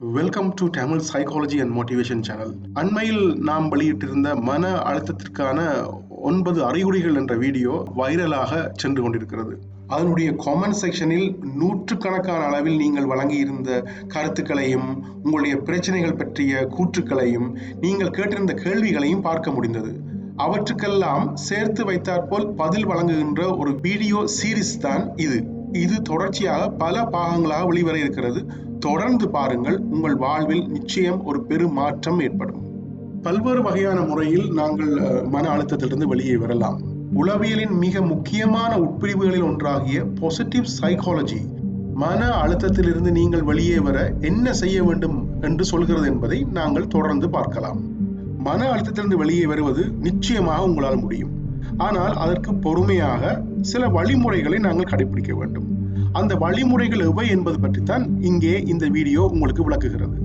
Welcome to Tamil psychology and motivation channel அண்மையில் நாம் வெளியிட்டிருந்த மன அழுத்தத்திற்கான ஒன்பது அறிகுறிகள் என்ற வீடியோ வைரலாக சென்று கொண்டிருக்கிறது. அதனுடைய காமெண்ட் செக்ஷனில் நூற்றுக்கணக்கான அளவில் நீங்கள் வழங்கியிருந்த கருத்துக்களையும் உங்களுடைய பிரச்சனைகள் பற்றிய கூற்றுக்களையும் நீங்கள் கேட்டிருந்த கேள்விகளையும் பார்க்க முடிந்தது. அவற்றுக்கெல்லாம் சேர்த்து வைத்தாற்போல் பதில் வழங்குகின்ற ஒரு வீடியோ சீரிஸ் தான் இது. இது தொடர்ச்சியாக பல பாகங்களாக வெளிவர இருக்கிறது. தொடர்ந்து பாருங்கள் உங்கள் வாழ்வில் நிச்சயம் ஒரு பெரும் மாற்றம் ஏற்படும். பல்வேறு வகையான முறையில் நாங்கள் மன அழுத்தத்திலிருந்து வெளியே வரலாம். உளவியலின் மிக முக்கியமான உட்பிரிவுகளில் ஒன்றாகிய பாசிட்டிவ் சைக்காலஜி மன அழுத்தத்திலிருந்து நீங்கள் வெளியே வர என்ன செய்ய வேண்டும் என்று சொல்கிறது என்பதை நாங்கள் தொடர்ந்து பார்க்கலாம். மன அழுத்தத்திலிருந்து வெளியே வருவது நிச்சயமாக உங்களால் முடியும். ஆனால் அதற்கு பொறுமையாக சில வழிமுறைகளை நாங்கள் கடைபிடிக்க வேண்டும். அந்த வழிமுறைகள் எவை என்பது பற்றித்தான் இங்கே இந்த வீடியோ உங்களுக்கு விளக்குகிறது.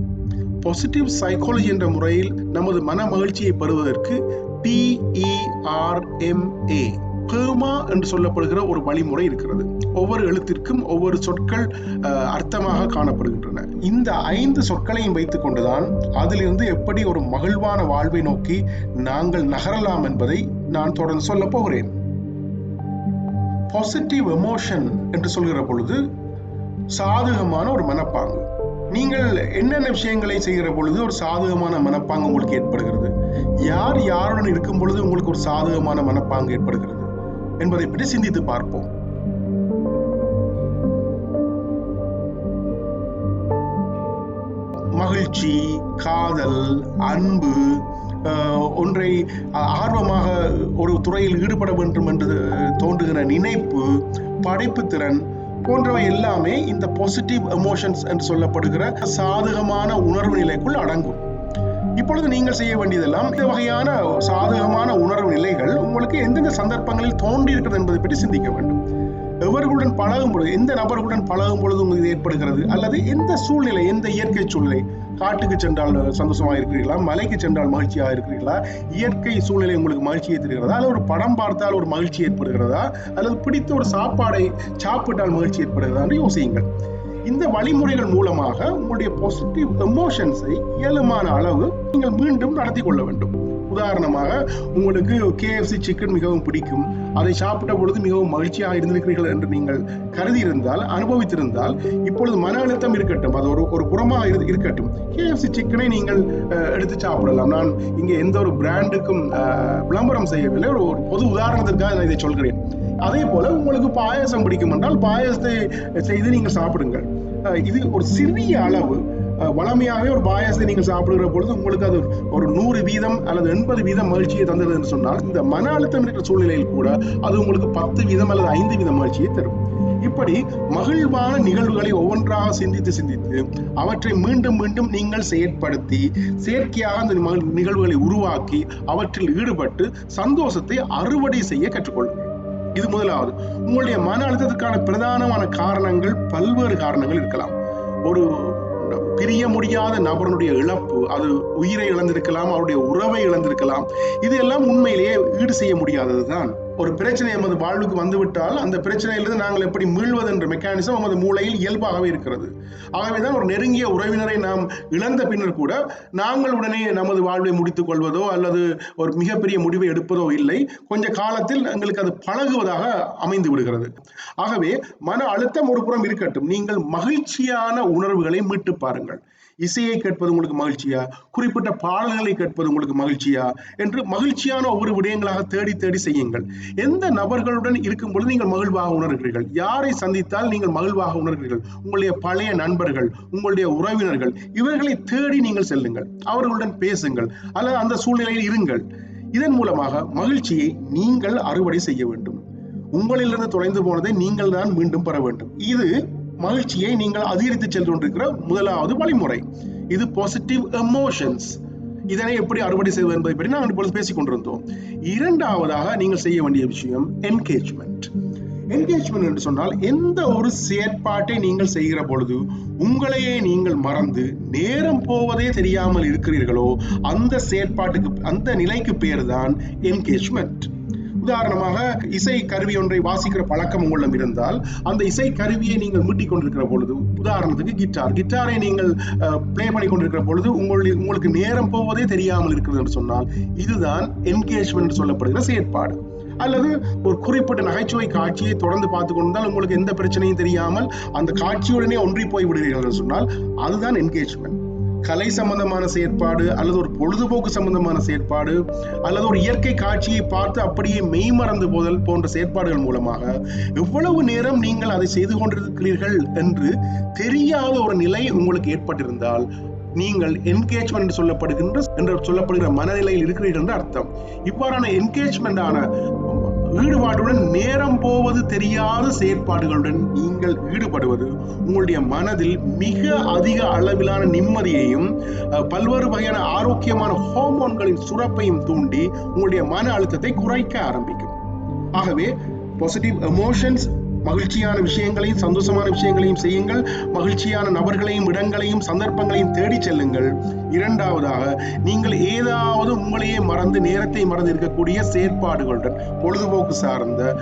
பாசிட்டிவ் சைக்காலஜி என்ற முறையில் நமது மன மகிழ்ச்சியை பெறுவதற்கு பிஇஆர்எம்ஏ பேமா என்று சொல்லப்படுகிற ஒரு வழிமுறை இருக்கிறது. ஒவ்வொரு எழுத்திற்கும் ஒவ்வொரு சொற்கள் அஹ், அர்த்தமாக காணப்படுகின்றன. இந்த ஐந்து சொற்களையும் வைத்துக் கொண்டுதான் அதிலிருந்து எப்படி ஒரு மகிழ்வான வாழ்வை நோக்கி நாங்கள் நகரலாம் என்பதை நான் தொடர்ந்து சொல்ல போகிறேன். பாசிட்டிவ் எமோஷன் என்று சொல்கிற பொழுது சாதகமான ஒரு மனப்பாங்கு. நீங்கள் என்னென்ன விஷயங்களை செய்கிற பொழுது ஒரு சாதகமான மனப்பாங்கு உங்களுக்கு ஏற்படுகிறது? யார் யாருடன் இருக்கும் பொழுது உங்களுக்கு ஒரு சாதகமான மனப்பாங்கு ஏற்படுகிறது? என்பதை பற்றி சிந்தித்து பார்ப்போம். மகிழ்ச்சி காதல் அன்பு ஒன்றை ஆர்வமாக ஒரு துறையில் ஈடுபட வேண்டும் என்று தோன்றுகிற நினைப்பு படைப்பு திறன் போன்றவை எல்லாமே இந்த பாசிட்டிவ் எமோஷன்ஸ் என்று சொல்லப்படுகிற சாதகமான உணர்வு நிலைக்குள் அடங்கும். இப்பொழுது நீங்கள் செய்ய வேண்டியதெல்லாம் இந்த வகையான சாதகமான உணர்வு நிலைகள் உங்களுக்கு எந்தெந்த சந்தர்ப்பங்களில் தோன்றி இருக்கிறது என்பதை பற்றி சிந்திக்க வேண்டும். எவர்களுடன் பழகும் பொழுது எந்த நபர்களுடன் பழகும் பொழுது உங்களுக்கு இது ஏற்படுகிறது? அல்லது எந்த சூழ்நிலை எந்த இயற்கை சூழ்நிலை? காட்டுக்கு சென்றால் சந்தோஷமாக இருக்கிறீர்களா? மலைக்கு சென்றால் மகிழ்ச்சியாக இருக்கிறீர்களா? இயற்கை சூழ்நிலை உங்களுக்கு மகிழ்ச்சியை தருகிறதா? அல்லது ஒரு படம் பார்த்தால் ஒரு மகிழ்ச்சி ஏற்படுகிறதா? அல்லது பிடித்த ஒரு சாப்பாடை சாப்பிட்டால் மகிழ்ச்சி ஏற்படுகிறதா? என்று யோசியுங்கள். இந்த வழிமுறைகள் மூலமாக உங்களுடைய பாசிட்டிவ் எமோஷன்ஸை இயலுமான அளவு நீங்கள் மீண்டும் நடத்தி கொள்ள வேண்டும். உதாரணமாக உங்களுக்கு கேஎஃப்சி சிக்கன் மிகவும் பிடிக்கும். அதை சாப்பிட்ட பொழுது மிகவும் மகிழ்ச்சியாக இருந்திருக்கிறீர்கள் என்று நீங்கள் கருதி இருந்தால் அனுபவித்திருந்தால் இப்பொழுது மன அழுத்தம் இருக்கட்டும் அது ஒரு ஒரு புறமாக இருக்கட்டும். கேஎஃப்சி சிக்கனை நீங்கள் எடுத்து சாப்பிடலாம். நான் இங்கே எந்த ஒரு பிராண்டுக்கும் விளம்பரம் செய்யவில்லை. ஒரு ஒரு பொது உதாரணத்திற்காக நான் இதை சொல்கிறேன். அதே போல உங்களுக்கு பாயாசம் பிடிக்கும் என்றால் பாயாசத்தை செய்து நீங்கள் சாப்பிடுங்கள். இது ஒரு சிறிய அளவு வளமையாகவே ஒரு பாயாசத்தை நீங்கள் சாப்பிடுகிற பொழுது உங்களுக்கு அது ஒரு நூறு வீதம் அல்லது எண்பது வீதம் மகிழ்ச்சியை தந்தது என்று சொன்னால் இந்த மன அழுத்தம் இருக்கிற சூழ்நிலையில் கூட அது உங்களுக்கு பத்து வீதம் அல்லது ஐந்து வீதம் மகிழ்ச்சியை தரும். இப்படி மகிழ்வான நிகழ்வுகளை ஒவ்வொன்றாக சிந்தித்து சிந்தித்து அவற்றை மீண்டும் மீண்டும் நீங்கள் செயற்படுத்தி செயற்கையாக அந்த மகிழ்- நிகழ்வுகளை உருவாக்கி அவற்றில் ஈடுபட்டு சந்தோஷத்தை அறுவடை செய்ய கற்றுக்கொள்ளுங்கள். இது முதலாவது. உங்களுடைய மன அழுத்தத்திற்கான பிரதானமான காரணங்கள் பல்வேறு காரணங்கள் இருக்கலாம். ஒரு பிரிய முடியாத நபருடைய இழப்பு அது உயிரை இழந்திருக்கலாம் அவருடைய உறவை இழந்திருக்கலாம் இது எல்லாம் உண்மையிலேயே ஈடு செய்ய முடியாததுதான். ஒரு பிரச்சனை எமது வாழ்வுக்கு வந்துவிட்டால் அந்த பிரச்சனையிலிருந்து நாங்கள் எப்படி மீள்வது என்ற மெக்கானிசம் நமது மூளையில் இயல்பாகவே இருக்கிறது. ஆகவேதான் ஒரு நெருங்கிய உறவினரை நாம் இழந்த பின்னர் கூட நாங்கள் உடனே நமது வாழ்வை முடித்துக் கொள்வதோ அல்லது ஒரு மிகப்பெரிய முடிவை எடுப்பதோ இல்லை. கொஞ்ச காலத்தில் எங்களுக்கு அது பழகுவதாக அமைந்து விடுகிறது. ஆகவே மன அழுத்தம் ஒரு புறம் இருக்கட்டும். நீங்கள் மகிழ்ச்சியான உணர்வுகளை மீட்டு பாருங்கள். இசையை கேட்பது உங்களுக்கு மகிழ்ச்சியா? குறிப்பிட்ட பாடல்களை கேட்பது உங்களுக்கு மகிழ்ச்சியா? என்று மகிழ்ச்சியான ஒவ்வொரு விடயங்களாக தேடி தேடி செய்யுங்கள். எந்த நபர்களுடன் இருக்கும் பொழுது நீங்கள் மகிழ்வாக உணர்கிறீர்கள்? யாரை சந்தித்தால் நீங்கள் மகிழ்வாக உணர்கிறீர்கள்? உங்களுடைய பழைய நண்பர்கள் உங்களுடைய உறவினர்கள் இவர்களை தேடி நீங்கள் செல்லுங்கள். அவர்களுடன் பேசுங்கள். அல்லது அந்த சூழ்நிலையில் இருங்கள். இதன் மூலமாக மகிழ்ச்சியை நீங்கள் அறுவடை செய்ய வேண்டும். உங்களிலிருந்து தொலைந்து போனதை நீங்கள் தான் மீண்டும் பெற வேண்டும். இது மகிழ்ச்சியை நீங்கள் அதிகரித்து சென்று கொண்டிருக்கிற முதலாவது வழிமுறை. இது பாசிட்டிவ் எமோஷன்ஸ் இதனை எப்படி அறுவடை செய்வது என்பதை பற்றி நாங்கள் இப்பொழுது பேசிக் கொண்டிருந்தோம். இரண்டாவதாக நீங்கள் செய்ய வேண்டிய விஷயம் என்கேஜ்மெண்ட் என்கேஜ்மெண்ட் என்று சொன்னால் எந்த ஒரு செயற்பாட்டை நீங்கள் செய்கிற பொழுது உங்களையே நீங்கள் மறந்து நேரம் போவதே தெரியாமல் இருக்கிறீர்களோ அந்த செயற்பாட்டுக்கு அந்த நிலைக்கு பேர் தான் என்கேஜ்மெண்ட் உதாரணமாக இசை கருவி ஒன்றை வாசிக்கிற பழக்கம் உங்களிடம் இருந்தால் அந்த இசை கருவியை நீங்கள் மீட்டிக் கொண்டிருக்கிற பொழுது உதாரணத்துக்கு கிட்டார். கிட்டாரை நீங்கள் பிளே பண்ணி கொண்டிருக்கிற பொழுது உங்களுடைய உங்களுக்கு நேரம் போவதே தெரியாமல் இருக்கிறது என்று சொன்னால் இதுதான் என்கேஜ்மெண்ட் சொல்லப்படுகிற செயற்பாடு. அல்லது ஒரு குறிப்பிட்ட நகைச்சுவை காட்சியை தொடர்ந்து பார்த்து கொண்டால் உங்களுக்கு எந்த பிரச்சனையும் தெரியாமல் அந்த காட்சியுடனே ஒன்றி போய் விடுகிறீர்கள் என்று சொன்னால் அதுதான் என்கேஜ்மெண்ட் கலை சம்பந்தமான செயற்பாடு அல்லது ஒரு பொழுதுபோக்கு சம்பந்தமான செயற்பாடு அல்லது ஒரு இயற்கை காட்சியை பார்த்து அப்படியே மெய்மறந்து போதல் போன்ற செயற்பாடுகள் மூலமாக எவ்வளவு நேரம் நீங்கள் அதை செய்து கொண்டிருக்கிறீர்கள் என்று தெரியாத ஒரு நிலை உங்களுக்கு ஏற்பட்டிருந்தால் நீங்கள் என்கேஜ்மெண்ட் என்று சொல்லப்படுகின்ற என்று சொல்லப்படுகிற மனநிலையில் இருக்கிறீர்கள் என்று அர்த்தம். இவ்வாறான என்கேஜ்மெண்டான ஈடுபாட்டுடன் நேரம் போவது தெரியாத செயற்பாடுகளுடன் நீங்கள் ஈடுபடுவது உங்களுடைய மனதில் மிக அதிக அளவிலான நிம்மதியையும் பல்வேறு வகையான ஆரோக்கியமான ஹார்மோன்களின் சுரப்பையும் தூண்டி உங்களுடைய மன அழுத்தத்தை குறைக்க ஆரம்பிக்கும். ஆகவே பாசிட்டிவ் எமோஷன்ஸ் மகிழ்ச்சியான விஷயங்களையும் சந்தோஷமான விஷயங்களையும் செய்யுங்கள். மகிழ்ச்சியான நபர்களையும் இடங்களையும் சந்தர்ப்பங்களையும் தேடிச் செல்லுங்கள். இரண்டாவதாக நீங்கள் ஏதாவது உங்களையே மறந்து நேரத்தை மறந்து இருக்கக்கூடிய செயற்பாடுகளுடன் பொழுதுபோக்கு சார்ந்த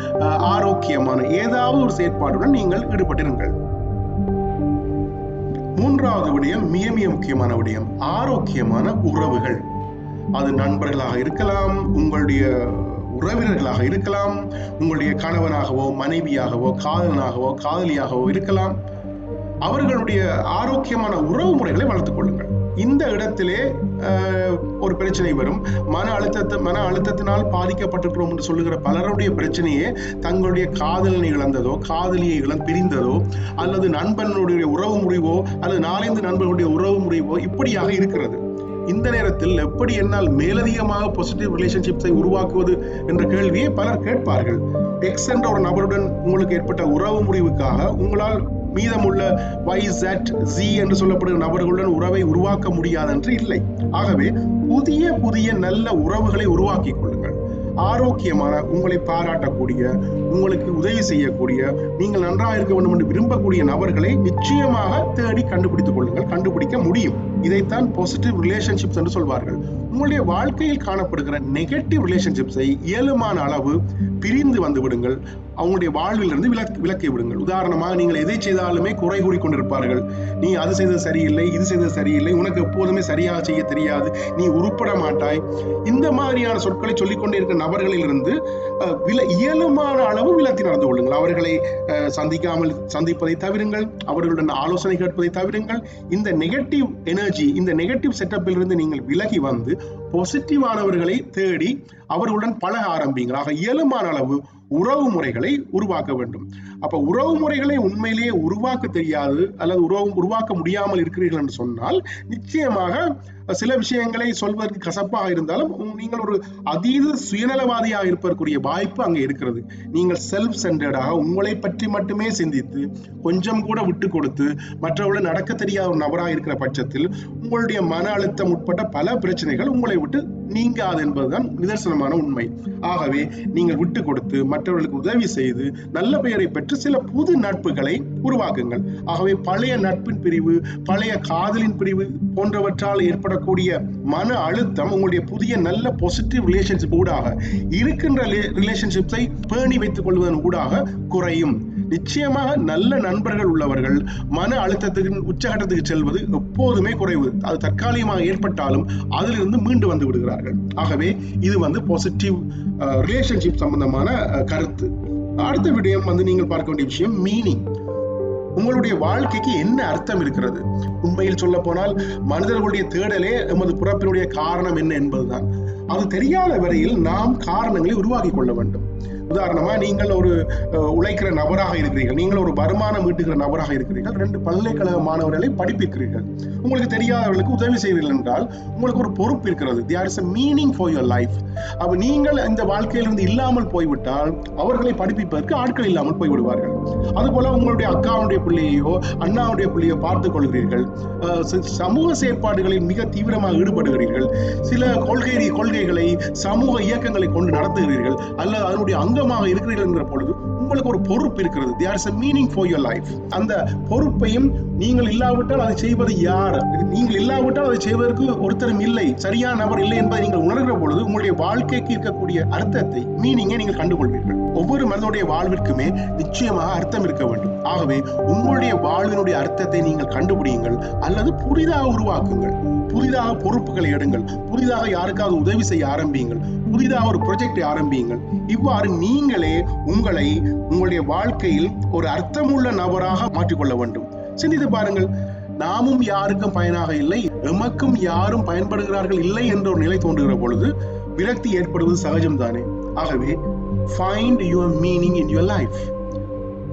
ஆரோக்கியமான ஏதாவது ஒரு செயற்பாடுடன் நீங்கள் ஈடுபட்டிருங்கள். மூன்றாவது விடயம் மிக மிக முக்கியமான விடயம் ஆரோக்கியமான உறவுகள். அது நண்பர்களாக இருக்கலாம் உங்களுடைய உறவினர்களாக இருக்கலாம் உங்களுடைய கணவனாகவோ மனைவியாகவோ காதலனாகவோ காதலியாகவோ இருக்கலாம். அவர்களுடைய ஆரோக்கியமான உறவு முறைகளை வளர்த்துக் கொள்ளுங்கள். இந்த இடத்திலே ஒரு பிரச்சனை வரும். மன அழுத்தத்தை மன அழுத்தத்தினால் பாதிக்கப்பட்டிருக்கிறோம் என்று சொல்லுகிற பலருடைய பிரச்சனையே தங்களுடைய காதலனை இழந்ததோ காதலியை இழந்து பிரிந்ததோ அல்லது நண்பனுடைய உறவு முறிவோ அல்லது நாலந்து நண்பர்களுடைய உறவு முறிவோ இப்படியாக இருக்கிறது. இந்த நேரத்தில் எப்படி என்னால் மேலதிகமாக பாசிட்டிவ் ரிலேஷன்ஷிப்ஸை உருவாக்குவது என்ற கேள்வியை பலர் கேட்பார்கள். எக்ஸ் என்ற ஒரு நபருடன் உங்களுக்கு ஏற்பட்ட உறவு முடிவுக்காக உங்களால் மீதமுள்ள Y Z ஜி என்று சொல்லப்படும் நபர்களுடன் உறவை உருவாக்க முடியாது என்று இல்லை. ஆகவே புதிய புதிய நல்ல உறவுகளை உருவாக்கிக் கொள்ளுங்கள். ஆரோக்கியமான உங்களை பாராட்டக்கூடிய உங்களுக்கு உதவி செய்யக்கூடிய நீங்கள் நன்றாக இருக்க வேண்டும் என்று விரும்பக்கூடிய நபர்களை நிச்சயமாக தேடி கண்டுபிடித்துக் கொள்ளுங்கள் கண்டுபிடிக்க முடியும். இதைத்தான் பாசிட்டிவ் ரிலேஷன்ஷிப்ஸ் என்று சொல்வார்கள். உங்களுடைய வாழ்க்கையில் காணப்படுகிற நெகட்டிவ் ரிலேஷன்ஷிப்ஸை இயலுமான அளவு பிரிந்து வந்து விடுங்கள். அவங்களுடைய வாழ்விலிருந்து விலக்கி விலக்கி விடுங்கள். உதாரணமாக நீங்கள் எதை செய்தாலுமே குறை கூறி கொண்டிருப்பார்கள். நீ அது செய்தது சரியில்லை இது செய்தது சரியில்லை உனக்கு எப்போதுமே சரியாக செய்ய தெரியாது நீ உருப்பட மாட்டாய். இந்த மாதிரியான சொற்களை சொல்லிக்கொண்டே இருக்கிற நபர்களிலிருந்து வில இயலுமான அளவு விலத்தி நடந்து கொள்ளுங்கள். அவர்களை அஹ், சந்திக்காமல் சந்திப்பதை தவிருங்கள். அவர்களுடன் ஆலோசனை கேட்பதை தவிருங்கள். இந்த நெகட்டிவ் எனர்ஜி இந்த நெகட்டிவ் செட்டப்பில் இருந்து நீங்கள் விலகி வந்து பாசிட்டிவானவர்களை தேடி அவர்களுடன் பழக ஆரம்பிங்கள் ஆக இயலுமான அளவு உறவு முறைகளை உருவாக்க வேண்டும். அப்ப உறவு முறைகளை உண்மையிலேயே உருவாக்க தெரியாது அல்லது உறவு உருவாக்க முடியாமல் இருக்கிறீர்கள் என்று சொன்னால் நிச்சயமாக சில விஷயங்களை சொல்வதற்கு கசப்பாக இருந்தாலும் நீங்கள் ஒரு அதீத சுயநலவாதியாக இருப்பதற்குரிய வாய்ப்பு அங்கே இருக்கிறது. நீங்கள் செல்ஃப் சென்டர்டாக உங்களை பற்றி மட்டுமே சிந்தித்து கொஞ்சம் கூட விட்டு கொடுத்து மற்றவர்களை நடக்க தெரியாத ஒரு நபராக இருக்கிற பட்சத்தில் உங்களுடைய மன அழுத்தம் உட்பட்ட பல பிரச்சனைகள் உங்களை விட்டு நீங்காது என்பதுதான் நிதர்சனமான உண்மை. ஆகவே நீங்கள் விட்டு கொடுத்து மற்றவர்களுக்கு உதவி செய்து நல்ல பெயரை பெற்று சில புது நட்புகளை உருவாக்குங்கள். ஆகவே பழைய நட்பின் பிரிவு பழைய காதலின் பிரிவு போன்றவற்றால் ஏற்படக்கூடிய மன அழுத்தம் உங்களுடைய புதிய நல்ல பாசிட்டிவ் ரிலேஷன்ஷிப் ஊடாக இருக்கின்ற ரிலேஷன்ஷிப்ஸை பேணி வைத்துக் கொள்வதன் ஊடாக குறையும். நிச்சயமாக நல்ல நண்பர்கள் உள்ளவர்கள் மன அழுத்தத்துக்கு உச்சகட்டத்துக்கு செல்வது எப்போதுமே குறைவு. அது தற்காலிகமாக ஏற்பட்டாலும் அதிலிருந்து மீண்டு வந்து விடுகிறார்கள். ஆகவே இது வந்து பாசிட்டிவ் ரிலேஷன்ஷிப் சம்பந்தமான கருத்து. அடுத்த விடயம் வந்து நீங்கள் பார்க்க வேண்டிய விஷயம் மீனிங் உங்களுடைய வாழ்க்கைக்கு என்ன அர்த்தம் இருக்கிறது? உண்மையில் சொல்ல போனால் மனிதர்களுடைய தேடலே எமது பிறப்பினுடைய காரணம் என்ன என்பதுதான். அது தெரியாத வரையில் நாம் காரணங்களை உருவாக்கி கொள்ள வேண்டும். உதாரணமா நீங்கள் ஒரு உழைக்கிற நபராக இருக்கிறீர்கள். நீங்கள் ஒரு வருமானம் ஈட்டுகிற நபராக இருக்கிறீர்கள். ரெண்டு பல்கலைக்கழக மாணவர்களை படிப்பிக்கிறீர்கள். உங்களுக்கு தெரியாதவர்களுக்கு உதவி செய்வீர்கள் என்றால் உங்களுக்கு ஒரு பொறுப்பு இருக்கிறது. There is a meaning for your life அப்ப நீங்கள் இந்த வாழ்க்கையிலிருந்து இல்லாமல் போய்விட்டால் அவர்களை படிப்பிப்பதற்கு ஆட்கள் இல்லாமல் போய்விடுவார்கள். அதுபோல உங்களுடைய அக்காவுடைய பிள்ளையோ அண்ணாவுடைய பிள்ளையோ பார்த்துக் கொள்கிறீர்கள். சமூக செயற்பாடுகளில் மிக தீவிரமாக ஈடுபடுகிறீர்கள். சில கொள்கை கொள்கைகளை சமூக இயக்கங்களை கொண்டு நடத்துகிறீர்கள். அல்லது அதனுடைய அங்க அங்கமாக இருக்கிறீர்கள் என்கிற பொழுது உங்களுக்கு ஒரு பொறுப்பு இருக்கிறது. There is a meaning for your life அந்த பொறுப்பையும் நீங்கள் இல்லாவிட்டால் அதை செய்வது யார்? நீங்கள் இல்லாவிட்டால் அதை செய்வதற்கு ஒருத்தரும் இல்லை. சரியான நபர் இல்லை என்பதை நீங்கள் உணர்கிற பொழுது உங்களுடைய வாழ்க்கைக்கு இருக்கக்கூடிய அர்த்தத்தை மீனிங்கை நீங்கள் கண்டுகொள்வீர்கள். ஒவ்வொரு மனிதனுடைய வாழ்விற்குமே நிச்சயமாக அர்த்தம் இருக்க வேண்டும். ஆகவே உங்களுடைய வாழ்வினுடைய அர்த்தத்தை நீங்கள் கண்டுபிடியுங்கள். அல்லது புதிதாக உருவாக்குங்கள். புதிதாக பொறுப்புகளை எடுங்கள். புதிதாக யாருக்காவது உதவி செய்ய ஆரம்பியுங்கள். புதிதாக ஒரு ப்ரொஜெக்டை ஆரம்பியுங்கள். இவ்வாறு நீங்களே உங்களை உங்களுடைய வாழ்க்கையில் ஒரு அர்த்தமுள்ள நபராக மாற்றிக்கொள்ள வேண்டும். சிந்தித்து பாருங்கள் நாமும் யாருக்கும் பயனாக இல்லை எமக்கும் யாரும் பயன்படுகிறார்கள் இல்லை என்ற ஒரு நிலை தோன்றுகிற பொழுது விரக்தி ஏற்படுவது சகஜம்தானே? ஆகவே find your meaning in your life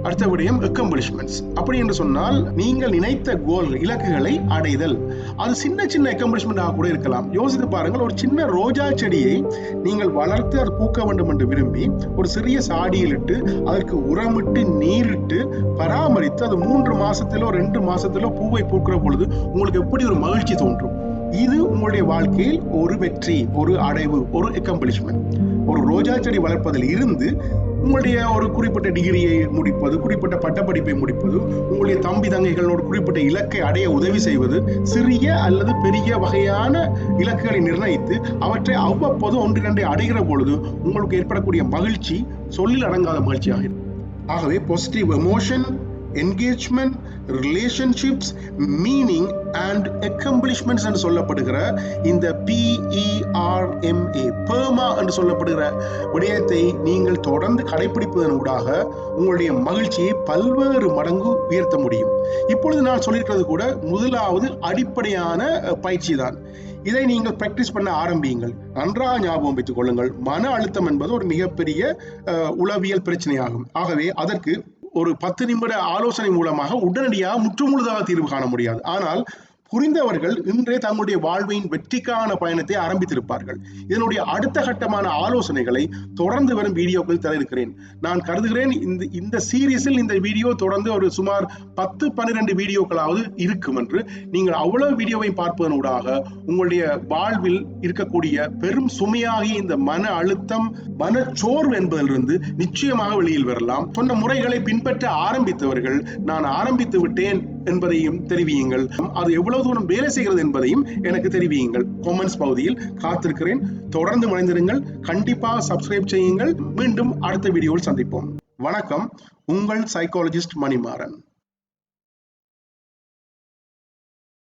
அடுத்த விடயம் அக்கம்பிளிஷ்மெண்ட்ஸ் அப்படி என்று சொன்னால் நீங்கள் நினைத்த கோல் இலக்குகளை அடைதல். அது சின்ன சின்ன அக்கம்பிளிஷ்மெண்டாக கூட இருக்கலாம். யோசித்து பாருங்கள் ஒரு சின்ன ரோஜா செடியை நீங்கள் வளர்த்து அது பூக்க வேண்டும் என்று விரும்பி ஒரு சிறிய சாடியில் இட்டு அதற்கு உரமிட்டு நீரிட்டு பராமரித்து அது மூன்று மாசத்திலோ ரெண்டு மாசத்திலோ பூவை பூக்கிற பொழுது உங்களுக்கு எப்படி ஒரு மகிழ்ச்சி தோன்றும்? இது உங்களுடைய வாழ்க்கையில் ஒரு வெற்றி ஒரு அடைவு ஒரு அக்கம்பிளிஷ்மெண்ட் ஒரு ரோஜா செடி வளர்ப்பதில் இருந்து உங்களுடைய ஒரு குறிப்பிட்ட டிகிரியை முடிப்பது குறிப்பிட்ட பட்டப்படிப்பை முடிப்பது உங்களுடைய தம்பி தங்கைகளோட குறிப்பிட்ட இலக்கை அடைய உதவி செய்வது சிறிய அல்லது பெரிய வகையான இலக்குகளை நிர்ணயித்து அவற்றை அவ்வப்போது ஒன்றிரண்டை அடைகிற பொழுது உங்களுக்கு ஏற்படக்கூடிய மகிழ்ச்சி சொல்லில் அடங்காத மகிழ்ச்சியாக இருக்கும். ஆகவே positive emotion engagement relationships meaning and accomplishments என்று சொல்லப்படுகிற இந்த பிஇஆர்எம்ஏ பேர்மா என்று சொல்லப்படுகிற விடயத்தை நீங்கள் தொடர்ந்து கடைபிடிப்பதன் ஊடாக உங்களுடைய மகிழ்ச்சியை பல்வேறு மடங்கு உயர்த்த முடியும். இப்பொழுது நான் சொல்லியிருக்கிறது கூட முதலாவது அடிப்படையான பயிற்சி தான் இதை நீங்கள் ப்ராக்டிஸ் பண்ண ஆரம்பியுங்கள். நன்றாக ஞாபகம் வைத்துக் கொள்ளுங்கள். மன அழுத்தம் என்பது ஒரு மிகப்பெரிய உளவியல் பிரச்சனையாகும். ஆகவே அதற்கு ஒரு பத்து நிமிட ஆலோசனை மூலமாக உடனடியாக முற்றுமுழுதாக தீர்வு காண முடியாது. ஆனால் புரிந்தவர்கள் இன்றே தங்களுடைய வாழ்வின் வெற்றிக்கான பயணத்தை ஆரம்பித்திருப்பார்கள். இதனுடைய அடுத்த கட்டமான ஆலோசனைகளை தொடர்ந்து வரும் வீடியோக்களில் தர இருக்கிறேன் நான் கருதுகிறேன் இந்த இந்த சீரீஸில் இந்த வீடியோ தொடர்ந்து ஒரு சுமார் பத்து பன்னிரண்டு வீடியோக்களாவது இருக்கும் என்று. நீங்கள் அவ்வளவு வீடியோவை பார்ப்பதனூடாக உங்களுடைய வாழ்வில் இருக்கக்கூடிய பெரும் சுமையாகிய இந்த மன அழுத்தம் மனச்சோர்வு என்பதிலிருந்து நிச்சயமாக வெளியில் வரலாம். சொன்ன முறைகளை பின்பற்ற ஆரம்பித்தவர்கள் நான் ஆரம்பித்து விட்டேன் என்பதையும் தெரிவியுங்கள். அது எவ்வளவு தூரம் வேலை செய்கிறது என்பதையும் எனக்கு தெரிவியுங்கள். கொமெண்ட்ஸ் பகுதியில் காத்திருக்கிறேன். தொடர்ந்து மறைந்திருங்கள். கண்டிப்பாக சப்ஸ்கிரைப் செய்யுங்கள். மீண்டும் அடுத்த வீடியோவில் சந்திப்போம். வணக்கம். உங்கள் சைக்காலஜிஸ்ட் மணிமாறன்.